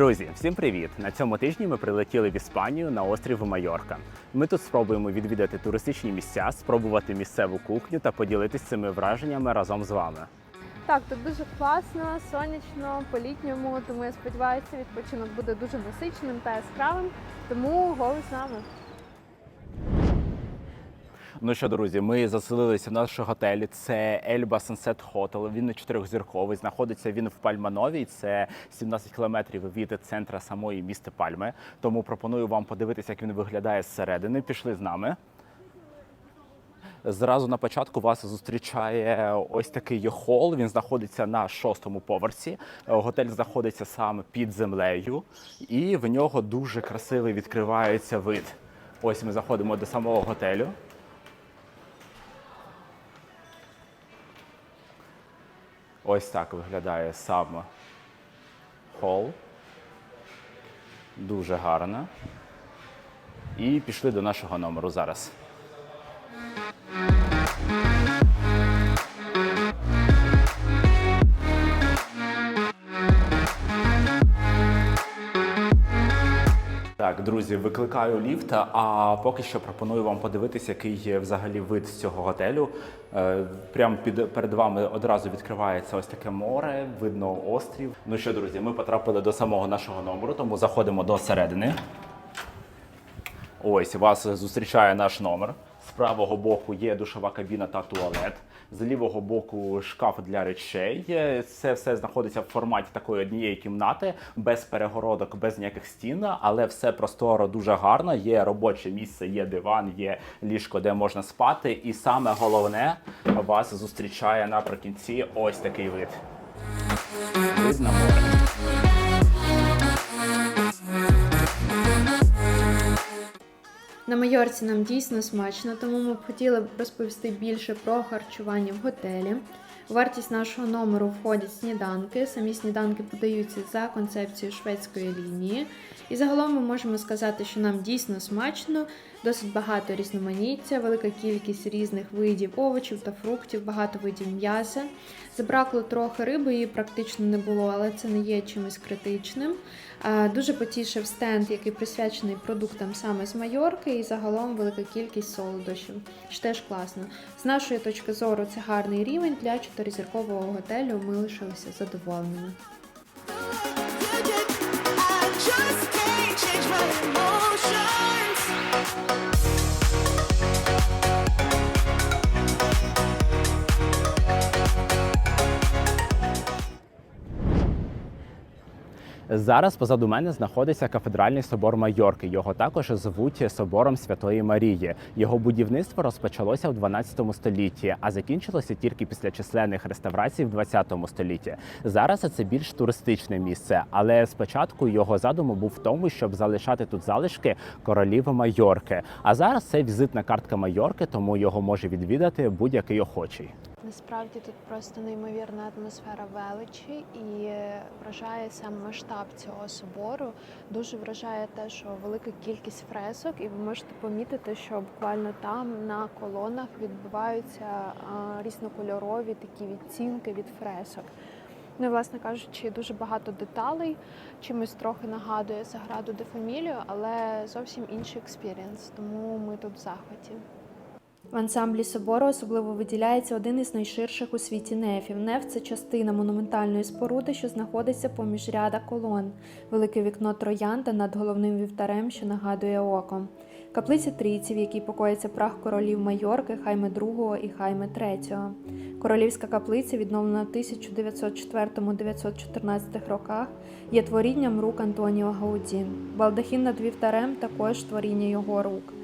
Друзі, всім привіт! На цьому тижні ми прилетіли в Іспанію на острів Майорка. Ми тут спробуємо відвідати туристичні місця, спробувати місцеву кухню та поділитися цими враженнями разом з вами. Так, тут дуже класно, сонячно, по-літньому, тому я сподіваюся, відпочинок буде дуже насиченим та яскравим. Тому голос з нами. Ну що, друзі, ми заселилися в наш готель. Це Elba Sunset Hotel. Він чотирьохзірковий. Знаходиться він в Пальмановій. Це 17 кілометрів від центра самої міста Пальми. Тому пропоную вам подивитися, як він виглядає зсередини. Пішли з нами. Зразу на початку вас зустрічає ось такий хол. Він знаходиться на шостому поверсі. Готель знаходиться саме під землею, і в нього дуже красивий відкривається вид. Ось ми заходимо до самого готелю. Ось так виглядає сам хол. Дуже гарно. І пішли до нашого номеру зараз. Друзі, викликаю ліфт, а поки що пропоную вам подивитися, який є взагалі вид з цього готелю. Е, Прямо під перед вами одразу відкривається ось таке море, видно острів. Ну що, друзі, ми потрапили до самого нашого номеру, тому заходимо до середини. Ось вас зустрічає наш номер. З правого боку є душова кабіна та туалет. З лівого боку шкаф для речей. Це все знаходиться в форматі такої однієї кімнати, без перегородок, без ніяких стін, але все просторо дуже гарно. Є робоче місце, є диван, є ліжко, де можна спати. І саме головне вас зустрічає наприкінці ось такий вид. Вид на. На Майорці нам дійсно смачно, тому ми б хотіли розповісти більше про харчування в готелі. Вартість нашого номеру входять сніданки. Самі сніданки подаються за концепцією шведської лінії. І загалом ми можемо сказати, що нам дійсно смачно, досить багато різноманіття, велика кількість різних видів овочів та фруктів, багато видів м'яса. Забракло трохи риби, її практично не було, але це не є чимось критичним. Дуже потішив стенд, який присвячений продуктам саме з Майорки, і загалом велика кількість солодощів, що теж класно. З нашої точки зору, це гарний рівень для чотиризіркового готелю. Ми лишилися задоволеними. Зараз позаду мене знаходиться кафедральний собор Майорки. Його також звуть собором Святої Марії. Його будівництво розпочалося в 12 столітті, а закінчилося тільки після численних реставрацій в 20 столітті. Зараз це більш туристичне місце, але спочатку його задуму був в тому, щоб залишати тут залишки королів Майорки. А зараз це візитна картка Майорки, тому його може відвідати будь-який охочий. Насправді тут просто неймовірна атмосфера величі і вражає сам масштаб цього собору. Дуже вражає те, що велика кількість фресок, і ви можете помітити, що буквально там на колонах відбуваються різнокольорові такі відцінки від фресок. Ну власне кажучи, дуже багато деталей, чимось трохи нагадує Саграду де Фамілію, але зовсім інший експірієнс, тому ми тут в захваті. В ансамблі собору особливо виділяється один із найширших у світі нефів. Неф це частина монументальної споруди, що знаходиться поміж ряда колон. Велике вікно троянда над головним вівтарем, що нагадує око. Каплиця трійці, в якій покоїться прах королів Майорки, Хайме II і Хайме III. Королівська каплиця, відновлена в 1904-914 роках, є творінням рук Антоніо Гауді. Балдахін над вівтарем також творіння його рук.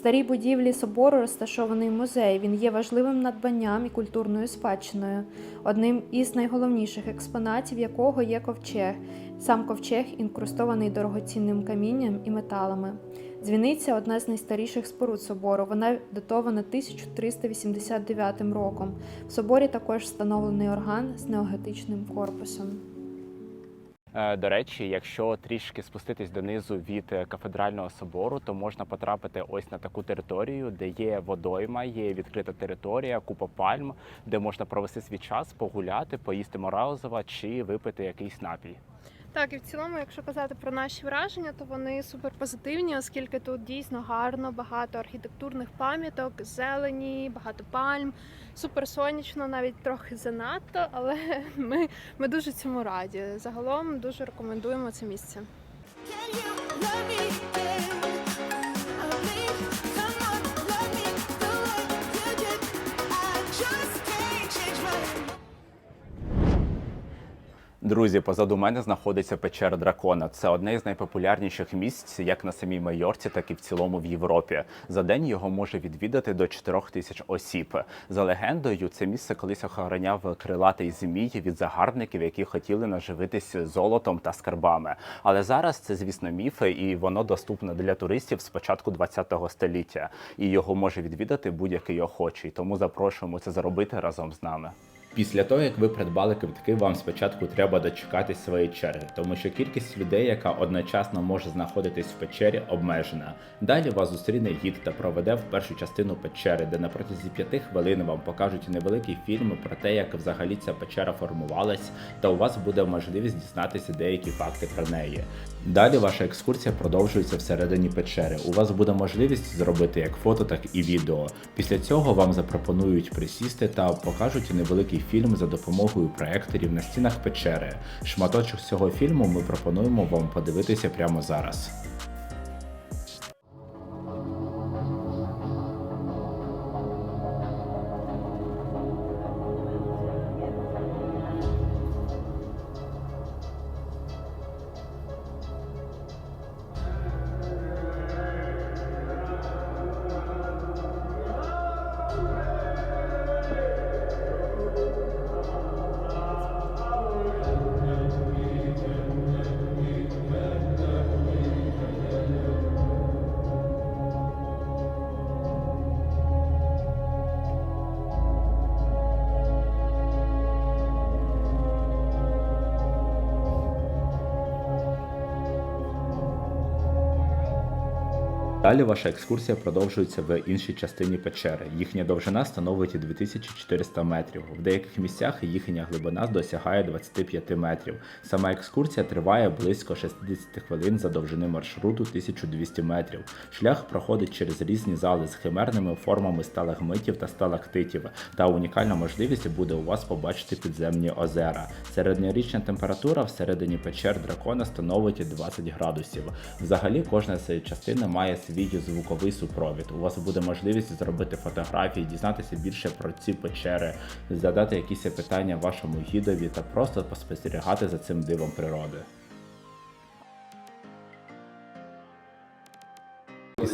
Старій будівлі собору розташований музей. Він є важливим надбанням і культурною спадщиною, одним із найголовніших експонатів якого є ковчег. Сам ковчег інкрустований дорогоцінним камінням і металами. Дзвіниця одна з найстаріших споруд собору. Вона датована 1389 роком. В соборі також встановлений орган з неоготичним корпусом. Е, До речі, якщо трішки спуститись донизу від е, кафедрального собору, то можна потрапити ось на таку територію, де є водойма, є відкрита територія, купа пальм, де можна провести свій час, погуляти, поїсти морозова чи випити якийсь напій. Так, і в цілому, якщо казати про наші враження, то вони супер позитивні, оскільки тут дійсно гарно, багато архітектурних пам'яток, зелені, багато пальм, супер сонячно, навіть трохи занадто, але ми, ми дуже цьому раді. Загалом дуже рекомендуємо це місце. Друзі, позаду мене знаходиться печера дракона. Це одне із найпопулярніших місць як на самій Майорці, так і в цілому в Європі. За день його може відвідати до 4 тисяч осіб. За легендою, це місце колись охороняв крилатий змій від загарбників, які хотіли наживитись золотом та скарбами. Але зараз це, звісно, міфи, і воно доступне для туристів з початку 20-го століття. І його може відвідати будь-який охочий. Тому запрошуємо це зробити разом з нами. Після того, як ви придбали квитки, вам спочатку треба дочекатись своєї черги, тому що кількість людей, яка одночасно може знаходитись в печері, обмежена. Далі вас зустріне гід та проведе в першу частину печери, де на протязі п'яти хвилин вам покажуть невеликий фільм про те, як взагалі ця печера формувалась, та у вас буде можливість дізнатися деякі факти про неї. Далі ваша екскурсія продовжується всередині печери. У вас буде можливість зробити як фото, так і відео. Після цього вам запропонують присісти та покажуть невеликий фільм за допомогою проекторів на стінах печери. Шматочок цього фільму ми пропонуємо вам подивитися прямо зараз. Далі ваша екскурсія продовжується в іншій частині печери. Їхня довжина становить 2400 метрів. В деяких місцях їхня глибина досягає 25 метрів. Сама екскурсія триває близько 60 хвилин за довжини маршруту 1200 метрів. Шлях проходить через різні зали з химерними формами сталагмитів та сталактитів. Та унікальна можливість буде у вас побачити підземні озера. Середньорічна температура всередині печер дракона становить 20 градусів. Взагалі, кожна з частини має свій звуковий супровід. У вас буде можливість зробити фотографії, дізнатися більше про ці печери, задати якісь питання вашому гідові та просто поспостерігати за цим дивом природи.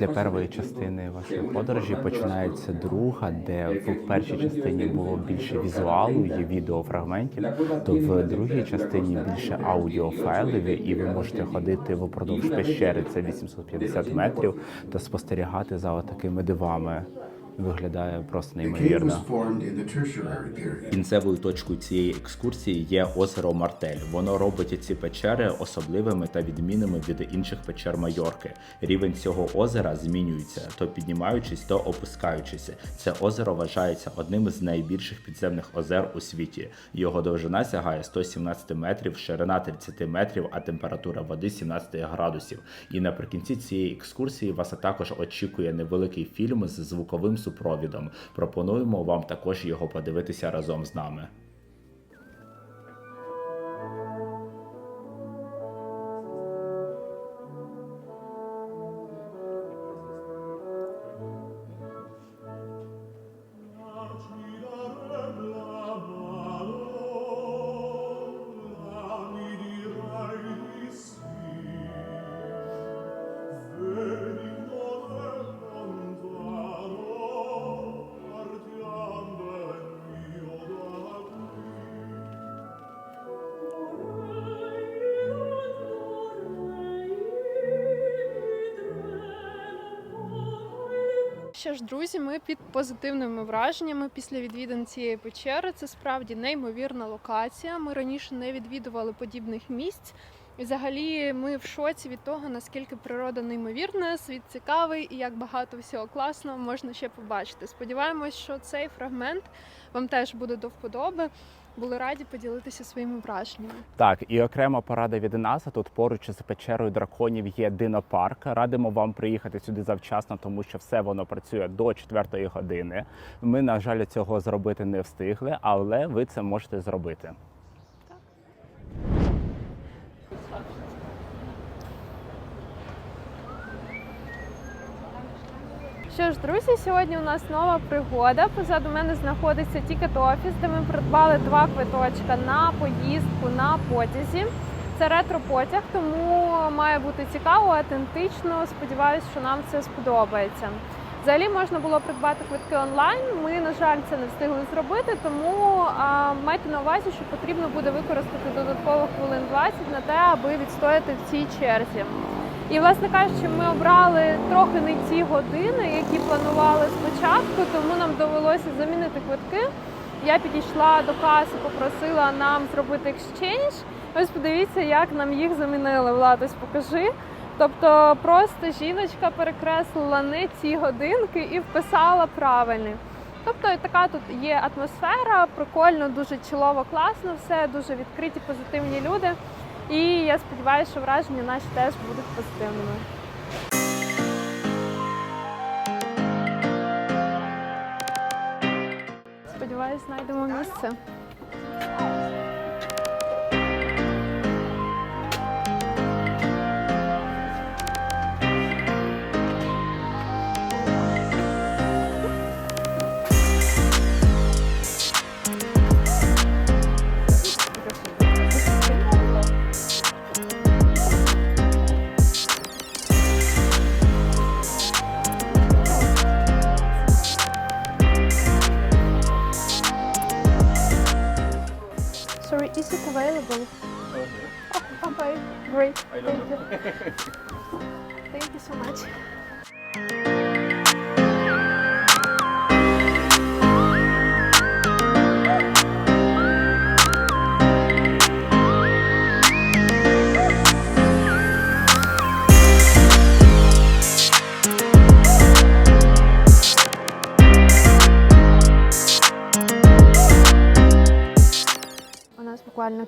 Після першої частини вашої подорожі починається друга, де в першій частині було більше візуалу і відеофрагментів, то в другій частині більше аудіофайлів, і ви можете ходити впродовж пещери, це 850 метрів, та спостерігати за такими дивами. Виглядає просто неймовірно. Кінцевою точкою цієї екскурсії є озеро Мартель. Воно робить ці печери особливими та відмінними від інших печер Майорки. Рівень цього озера змінюється, то піднімаючись, то опускаючись. Це озеро вважається одним з найбільших підземних озер у світі. Його довжина сягає 117 метрів, ширина 30 метрів, а температура води 17 градусів. І наприкінці цієї екскурсії вас також очікує невеликий фільм з звуковим супровідом. Пропонуємо вам також його подивитися разом з нами. Що ж, друзі, ми під позитивними враженнями після відвідин цієї печери. Це справді неймовірна локація. Ми раніше не відвідували подібних місць. І взагалі ми в шоці від того, наскільки природа неймовірна, світ цікавий і як багато всього класного можна ще побачити. Сподіваємось, що цей фрагмент вам теж буде до вподоби. були раді поділитися своїми враженнями. Так, і окрема порада від нас. Тут поруч із печерою драконів є динопарк. Радимо вам приїхати сюди завчасно, тому що все воно працює до 4 години. Ми, на жаль, цього зробити не встигли, але ви це можете зробити. Що ж, друзі, сьогодні у нас нова пригода. Позаду мене знаходиться тікет офіс, де ми придбали два квиточка на поїздку на потязі. Це ретро-потяг, тому має бути цікаво, автентично. Сподіваюсь, що нам це сподобається. Взагалі можна було придбати квитки онлайн. Ми, на жаль, це не встигли зробити, тому а, майте на увазі, що потрібно буде використати додатково хвилин 20 на те, аби відстояти в цій черзі. І, власне кажучи, ми обрали трохи не ті години, які планували спочатку, тому нам довелося замінити квитки. Я підійшла до каси, попросила нам зробити екшчейндж. Ось подивіться, як нам їх замінили. Влад, ось покажи. Тобто просто жіночка перекреслила не ці годинки і вписала правильні. Тобто така тут є атмосфера, прикольно, дуже чилово, класно, все дуже відкриті, позитивні люди. І я сподіваюся, що враження наші теж будуть позитивними. Сподіваюсь, знайдемо місце.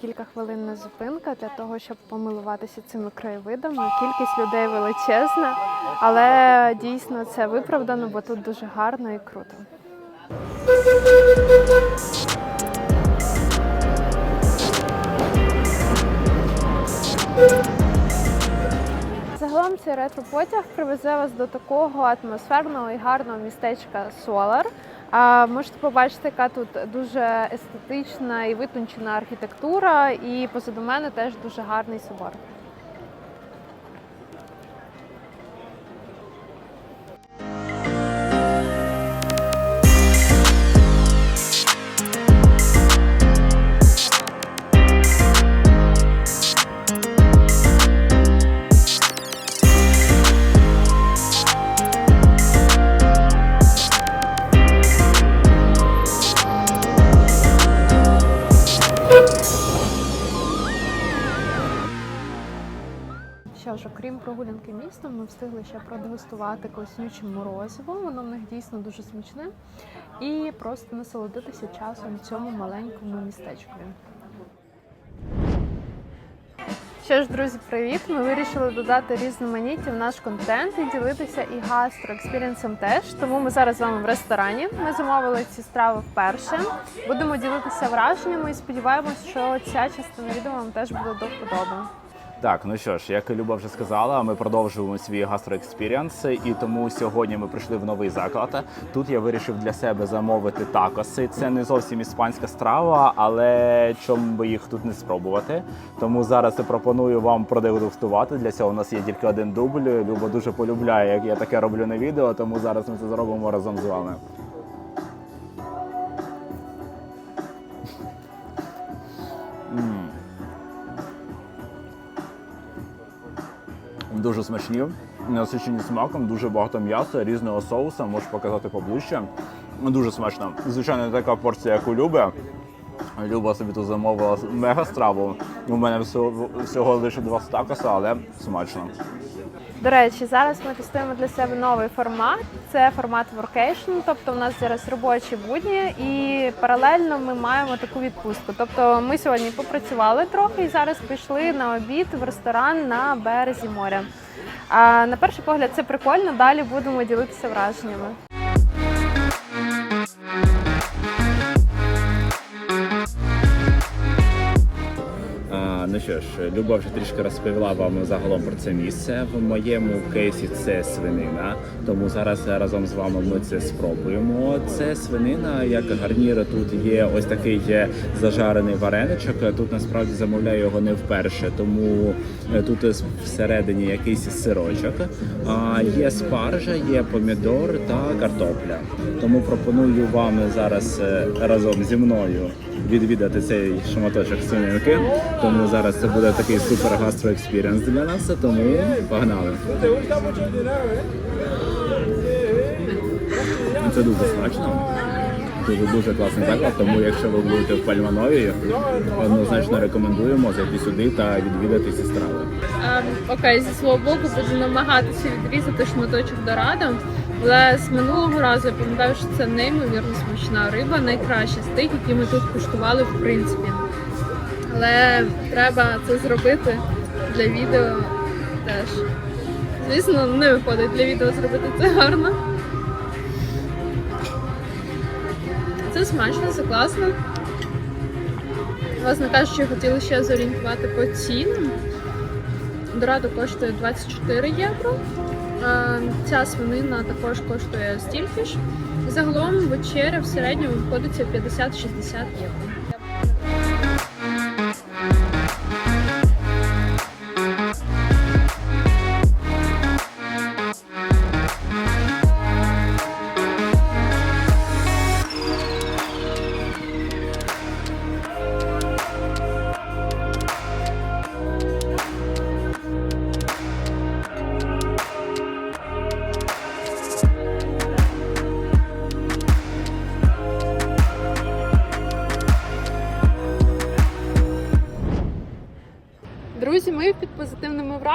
Кілька хвилин зупинка для того, щоб помилуватися цими краєвидами. Кількість людей величезна, але дійсно це виправдано, бо тут дуже гарно і круто. Загалом цей ретро-потяг привезе вас до такого атмосферного і гарного містечка Солар. А можете побачити, яка тут дуже естетична і витончена архітектура, і позаду мене теж дуже гарний собор. Що ж, окрім прогулянки містом, ми встигли ще продегустувати класнюче морозиво. Воно в них дійсно дуже смачне. І просто насолодитися часом цьому маленькому містечкові. Що ж, друзі, привіт! Ми вирішили додати різноманіття в наш контент і ділитися і гастроекспірієнсом теж. Тому ми зараз з вами в ресторані. Ми замовили ці страви вперше. Будемо ділитися враженнями і сподіваємось, що ця частина відео вам теж буде до вподоби. Так, ну що ж, як Люба вже сказала, ми продовжуємо свій гастроекспіріанс, і тому сьогодні ми прийшли в новий заклад. Тут я вирішив для себе замовити такоси. Це не зовсім іспанська страва, але чому би їх тут не спробувати. Тому зараз я пропоную вам продегустувати. Для цього у нас є тільки один дубль. Люба дуже полюбляє, як я таке роблю на відео, тому зараз ми це зробимо разом з вами. Дуже смачні, насичені смаком, дуже багато м'яса, різного соуса, можу показати поближче. Дуже смачно. Звичайно, не така порція, як у Люби. Люба собі тут замовила мега страву. У мене всього, всього лише два стакоса, але смачно. До речі, зараз ми тестуємо для себе новий формат. Це формат воркейшн, тобто у нас зараз робочі будні, і паралельно ми маємо таку відпустку. Тобто ми сьогодні попрацювали трохи і зараз пішли на обід в ресторан на березі моря. А на перший погляд це прикольно. Далі будемо ділитися враженнями. Ну що ж, Люба вже трішки розповіла вам загалом про це місце. В моєму кейсі це свинина, тому зараз разом з вами ми це спробуємо. Це свинина, як гарнір. Тут є ось такий зажарений вареничок. Тут насправді замовляю його не вперше, тому е, тут всередині якийсь сирочок. А є спаржа, є помідор та картопля. Тому пропоную вам зараз е, разом зі мною відвідати цей шматочок свининки. Тому зараз це буде такий супер гастро експірієнс для нас. Тому погнали. Це дуже смачно. Дуже дуже класний заклад, тому якщо ви будете в Пальманові, однозначно рекомендуємо зайти сюди та відвідати ці страви. Ем, окей, зі свого боку буду намагатися відрізати шматочок дорадо. Але з минулого разу я пам'ятаю, що це неймовірно смачна риба, найкраща з тих, які ми тут куштували в принципі. Але треба це зробити для відео теж. Звісно, не виходить для відео зробити це гарно. Це смачно, це класно. Власне кажучи, хотіли ще зорієнтувати по цінам. Дорадо коштує 24 євро. Ця свинина також коштує стільки ж. Загалом вечеря в середньому виходиться 50-60 євро.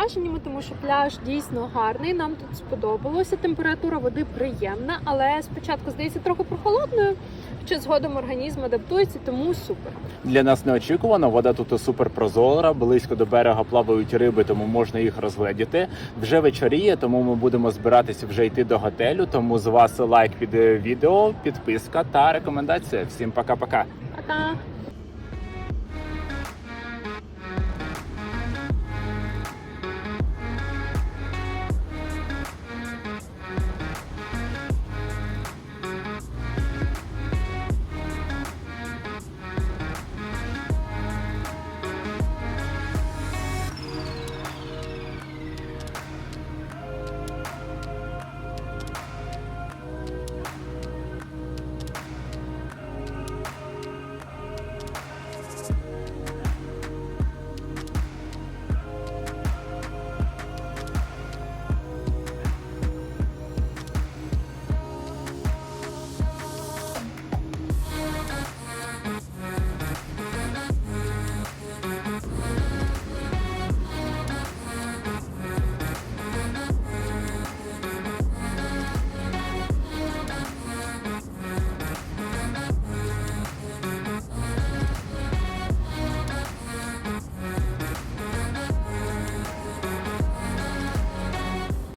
Враженнями, тому що пляж дійсно гарний. Нам тут сподобалося. Температура води приємна, але спочатку здається трохи прохолодною. Хоча згодом організм адаптується, тому супер. Для нас неочікувано. Вода тут супер прозора, близько до берега плавають риби, тому можна їх розгледіти. Вже вечоріє, тому ми будемо збиратися вже йти до готелю. Тому з вас лайк під е, відео, підписка та рекомендація. Всім пока-пока. Пока!